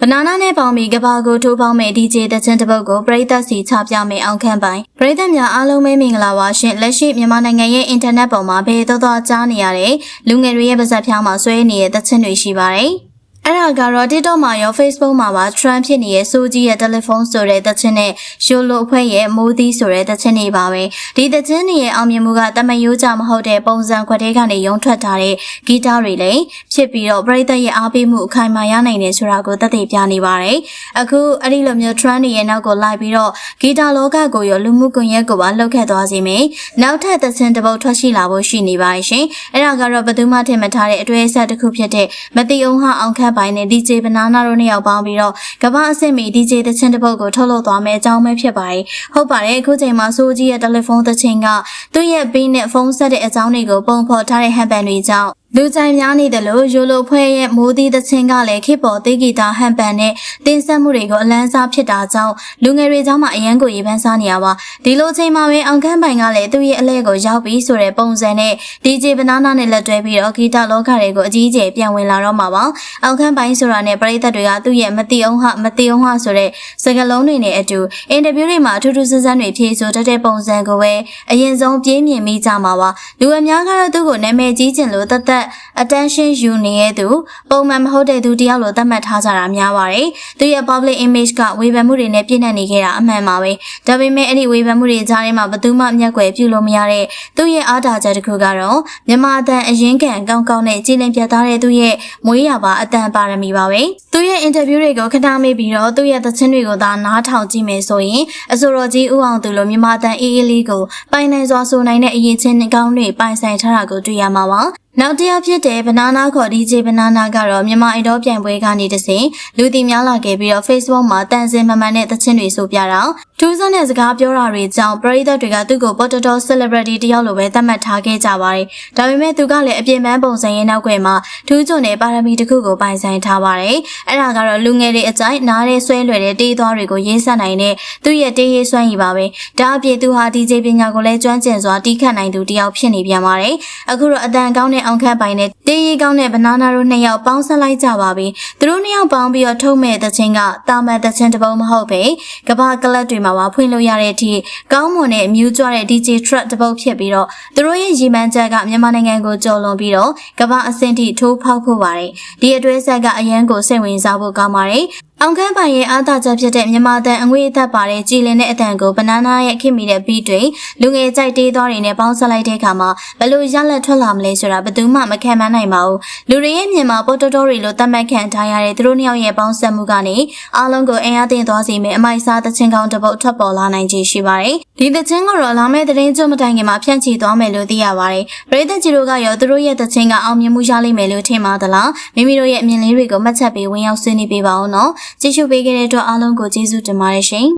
ဘနာနာနဲ့ပေါင်းပြီးကဘာကိုထိုးပေါင်းမဲ့ DJ တချင်းတစ်ပုတ်ကိုပရိသတ်စီချပြမယ်အောင်ခန့်ပိုင်ပရိသတ်များအားလုံးပဲမင်္ဂလာပါရှင်လက်ရှိမြန်မာနိုင်ငံရဲ့အင်တာနက်ပေါ်မှာဘယ်တော့တော့ကြားနေရတဲ့လူငယ်တွေရဲ့ပါဇက်ဖျားမှာဆွဲနေတဲ့တချင်းတွေရှိပါတယ် အဲ့ဒါကတော့ TikTok မှာရော Facebook မှာပါ trend ဖြစ်နေတဲ့စိုးကြီးရဲ့တယ်လီဖုန်းဆိုတဲ့သချင်းနဲ့ရှိုလိုအဖွဲ့ရဲ့မိုးသီးဆိုတဲ့သချင်းတွေပါပဲဒီသချင်းတွေရဲ့အောင်မြင်မှုကတမယိုးကြမဟုတ်တဲ့ပုံစံခွက်ထဲကနေရုံထွက်ထားတဲ့ဂီတတွေလည်းဖြစ်ပြီးတော့ပရိသတ်ရဲ့အားပေးမှုအခိုင်အမာရနိုင်တယ်ဆိုတာကိုသက်သေပြနေပါတယ်အခုအဲ့ဒီလိုမျိုး trend တွေရဲ့နောက်ကိုလိုက်ပြီးတော့ဂီတလောကကိုရောလူမှုကွန်ရက်ကိုပါလှုပ်ခတ်သွားစေမယ်နောက်ထပ်သချင်းတစ်ပုတ်ထွက်ရှိလာဖို့ရှိနေပါရှင်အဲ့ဒါကတော့ဘယ်သူမှထင်မထားတဲ့အတွေ့အဆက်တစ်ခုဖြစ်တဲ့မတိအောင်ဟအောင်ခတ်ပိုင်းနဲ့ DJ Banana တို့နှစ်ယောက်ပေါင်းပြီးတော့ကမ္ဘာအဆင့်မီ DJ သချင်းတစ်ပုတ်ကိုထုတ်လုပ်သွားမယ်အကြောင်းပဲဖြစ်ပါတယ်ဟုတ်ပါတယ်အခုချိန်မှာစိုးကြီးရဲ့တယ်လီဖုန်းသချင်းကသူ့ရဲ့ဘေးနဲ့ဖုန်းဆက်တဲ့အကြောင်းတွေကိုပုံဖော်ထားတဲ့ဟန်ပန်တွေကြောင့် လူကြိုင်များနေတယ်လို့ရိုလိုဖွဲ့ရဲ့မိုးသီးသချင်းကလည်းခေတ်ပေါ်သေးဂီတာဟန်ပန်နဲ့တင်ဆက်မှုတွေကိုအလန်းစားဖြစ်တာကြောင့်လူငယ်တွေကြားမှာအရန်ကိုရေပန်းစားနေရပါဒီလိုချိန်မှာပဲအောင်ခန်းပိုင်ကလည်းသူ့ရဲ့အလဲကိုရောက်ပြီးဆိုတဲ့ပုံစံနဲ့ DJ Banana နဲ့လက်တွဲပြီးတော့ဂီတလောကတွေကိုအကြီးအကျယ်ပြန်ဝင်လာတော့မှာပါအောင်ခန်းပိုင်ဆိုတာနဲ့ပရိသတ်တွေကသူ့ရဲ့မတိအောင်ဟမတိအောင်ဟဆိုတဲ့စကားလုံးတွေနဲ့အတူအင်တာဗျူးတွေမှာအထူးထူးဆန်းဆန်းတွေဖြေဆိုတတ်တဲ့ပုံစံကိုပဲအရင်ဆုံးပြင်းမြင်မိကြမှာပါလူအများကတော့သူ့ကိုနာမည်ကြီးကျင်လို့တသက် attention ယူနေတဲ့သူပုံမှန်မဟုတ်တဲ့သူတယောက်လိုသတ်မှတ်ထားကြတာများပါတယ်သူရဲ့ public image ကဝေဖန်မှုတွေနဲ့ပြည့်နှက်နေခဲ့တာအမှန်ပါပဲဒါပေမဲ့အဲ့ဒီဝေဖန်မှုတွေကြားထဲမှာဘယ်သူမှမျက်ကွယ်ပြုလို့မရတဲ့သူ့ရဲ့အားတာချက်တစ်ခုကတော့မြန်မာအတန်အရင်ခံကောင်းကောင်းနဲ့ကြည်လင်ပြတ်သားတဲ့သူရဲ့မွေးရပါအတန်ပါရမီပါပဲသူရဲ့ interview တွေကိုခဏမေးပြီးတော့သူ့ရဲ့သချင်းတွေကိုသာနားထောင်ကြည့်မယ်ဆိုရင်အဆိုတော်ကြီးဦးအောင်သူလိုမြန်မာအတန်အေးအေးလေးကိုပိုင်နိုင်စွာဆိုနိုင်တဲ့အရေးချင်းကောင်းတွေပိုင်ဆိုင်ထားတာကိုတွေ့ရမှာပါ နောက်တစ်ယောက်ဖြစ်တဲ့ banana ခေါ် DJ banana ကတော့မြန်မာအိုင်ဒေါပြိုင်ပွဲကနေတဆင်လူတီများလာခဲ့ပြီးတော့ Facebook မှာတန်စင်မမှန်တဲ့သချင်းတွေဆိုပြတာထူးဆန်းတဲ့စကားပြောတာတွေကြောင့်ပရိသတ်တွေကသူ့ကို Potato Celebrity တယောက်လိုပဲသတ်မှတ်ထားခဲ့ကြပါတယ်။ဒါပေမဲ့သူကလည်းအပြင်းပန်းပုံစံရဲ့နောက်ွယ်မှာထူးချွန်တဲ့ပါရမီတစ်ခုကိုပိုင်ဆိုင်ထားပါတယ်။အဲ့ဒါကတော့လူငယ်တွေအကြိုက်နားတဲ့ဆွဲလွယ်တဲ့တေးသွားတွေကိုရေးဆက်နိုင်တဲ့သူ့ရဲ့တေးရေးစွမ်းရည်ပါပဲ။ဒါအပြင်သူဟာ DJ ပညာကိုလည်းကျွမ်းကျင်စွာတီးခတ်နိုင်သူတယောက်ဖြစ်နေပြန်ပါတယ်။အခုတော့အတန်ကောင်းတဲ့အောင်ခန့်ပိုင်နဲ့တေးရေးကောင်းတဲ့ banana တို့နှစ်ယောက်ပေါင်းဆက်လိုက်ကြပါပြီ။သူတို့နှစ်ယောက်ပေါင်းပြီးတော့ထုတ်မဲ့တဲ့ချင်းကတာမန်တဲ့ချင်းတစ်ပုံမဟုတ်ပဲကမ္ဘာကလပ်တွေမှာပါဖွင့်လို့ရတဲ့အထိကောင်းမွန်တဲ့အမျိုးကြွတဲ့ DJ truck တစ်ပုတ်ဖြစ်ပြီးတော့သူတို့ရဲ့ရည်မှန်းချက်ကမြန်မာနိုင်ငံကိုကျော်လွန်ပြီးတော့ကမ္ဘာအဆင့်ထိထိုးဖောက်ဖို့ပါတယ်။ဒီအတွဲဆက်ကအရန်ကိုစိတ်ဝင်စားဖို့ကောင်းပါတယ်။ အောင်ခန်းပိုင်ရဲ့အားသာချက်ဖြစ်တဲ့မြန်မာတန်အငွေအသက်ပါတဲ့ကြည်လင်တဲ့အတန်ကိုဘနာနာရဲ့ခင်မိတဲ့ဘီတွေလူငယ်ကြိုက်တေးသွားတွေနဲ့ပေါင်းဆက်လိုက်တဲ့အခါမှာဘလို့ရလက်ထွက်လာမလဲဆိုတာဘယ်သူမှမခံမနိုင်ပါဘူးလူတွေရဲ့မြင်မှာပေါ်တိုတိုတွေလိုသတ်မှတ်ခံထားရတဲ့သူတို့နှစ်ယောက်ရဲ့ပေါင်းဆက်မှုကနေအားလုံးကိုအင်အားတင်သွားစေမယ့်အမိုက်စားသချင်းကောင်းတစ်ပုတ်ထွက်ပေါ်လာနိုင်ခြေရှိပါတယ်ဒီသချင်းကတော့လာမယ့်သတင်းကျွတ်မတိုင်ခင်မှာဖြန့်ချီသွားမယ်လို့သိရပါတယ်ပရိသတ်ကြီးတို့ကရောသူတို့ရဲ့သချင်းကအောင်မြင်မှုရလိမ့်မယ်လို့ထင်ပါသလားမိမိတို့ရဲ့အမြင်လေးတွေကိုမှတ်ချက်ပေးဝင်ရောက်ဆွေးနွေးပေးပါဦးနော်ကြည့်ရှုပေးခဲ့တဲ့အတွက်အားလုံးကိုကျေးဇူးတင်ပါတယ်ရှင်